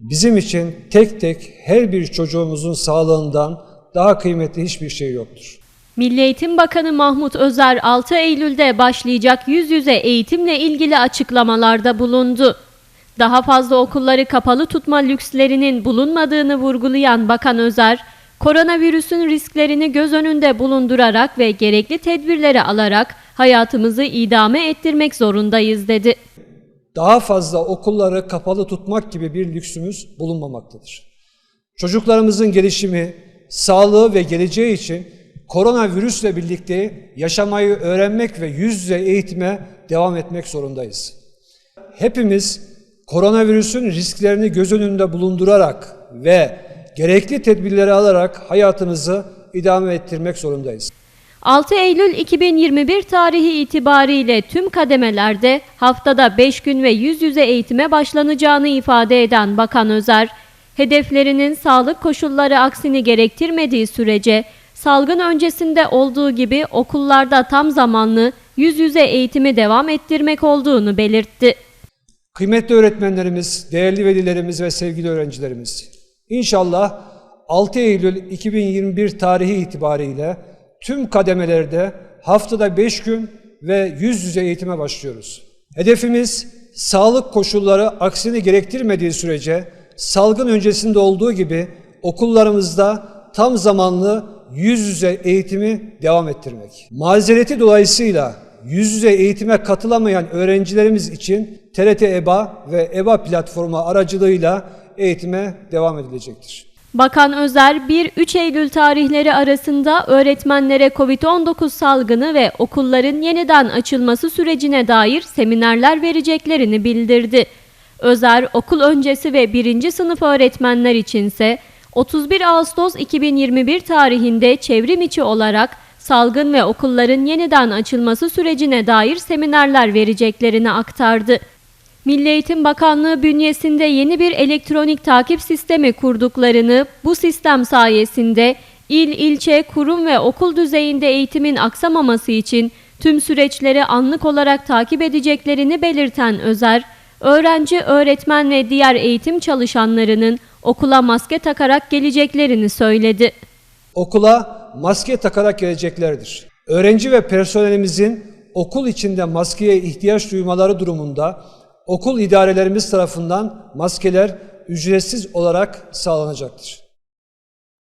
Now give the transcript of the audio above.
Bizim için tek tek her bir çocuğumuzun sağlığından daha kıymetli hiçbir şey yoktur. Milli Eğitim Bakanı Mahmut Özer 6 Eylül'de başlayacak yüz yüze eğitimle ilgili açıklamalarda bulundu. Daha fazla okulları kapalı tutma lükslerinin bulunmadığını vurgulayan Bakan Özer, koronavirüsün risklerini göz önünde bulundurarak ve gerekli tedbirleri alarak hayatımızı idame ettirmek zorundayız dedi. Daha fazla okulları kapalı tutmak gibi bir lüksümüz bulunmamaktadır. Çocuklarımızın gelişimi, sağlığı ve geleceği için koronavirüsle birlikte yaşamayı öğrenmek ve yüz yüze eğitime devam etmek zorundayız. Hepimiz koronavirüsün risklerini göz önünde bulundurarak ve gerekli tedbirleri alarak hayatımızı idame ettirmek zorundayız. 6 Eylül 2021 tarihi itibariyle tüm kademelerde haftada 5 gün ve yüz yüze eğitime başlanacağını ifade eden Bakan Özer, hedeflerinin sağlık koşulları aksini gerektirmediği sürece salgın öncesinde olduğu gibi okullarda tam zamanlı yüz yüze eğitimi devam ettirmek olduğunu belirtti. Kıymetli öğretmenlerimiz, değerli velilerimiz ve sevgili öğrencilerimiz, inşallah 6 Eylül 2021 tarihi itibariyle tüm kademelerde haftada 5 gün ve yüz yüze eğitime başlıyoruz. Hedefimiz sağlık koşulları aksini gerektirmediği sürece salgın öncesinde olduğu gibi okullarımızda tam zamanlı yüz yüze eğitimi devam ettirmek. Mazereti dolayısıyla yüz yüze eğitime katılamayan öğrencilerimiz için TRT EBA ve EBA platformu aracılığıyla eğitime devam edilecektir. Bakan Özer 1-3 Eylül tarihleri arasında öğretmenlere COVID-19 salgını ve okulların yeniden açılması sürecine dair seminerler vereceklerini bildirdi. Özer okul öncesi ve 1. sınıf öğretmenler içinse 31 Ağustos 2021 tarihinde çevrim içi olarak salgın ve okulların yeniden açılması sürecine dair seminerler vereceklerini aktardı. Milli Eğitim Bakanlığı bünyesinde yeni bir elektronik takip sistemi kurduklarını, bu sistem sayesinde il, ilçe, kurum ve okul düzeyinde eğitimin aksamaması için tüm süreçleri anlık olarak takip edeceklerini belirten Özer, öğrenci, öğretmen ve diğer eğitim çalışanlarının okula maske takarak geleceklerini söyledi. Okula maske takarak geleceklerdir. Öğrenci ve personelimizin okul içinde maskeye ihtiyaç duymaları durumunda okul idarelerimiz tarafından maskeler ücretsiz olarak sağlanacaktır.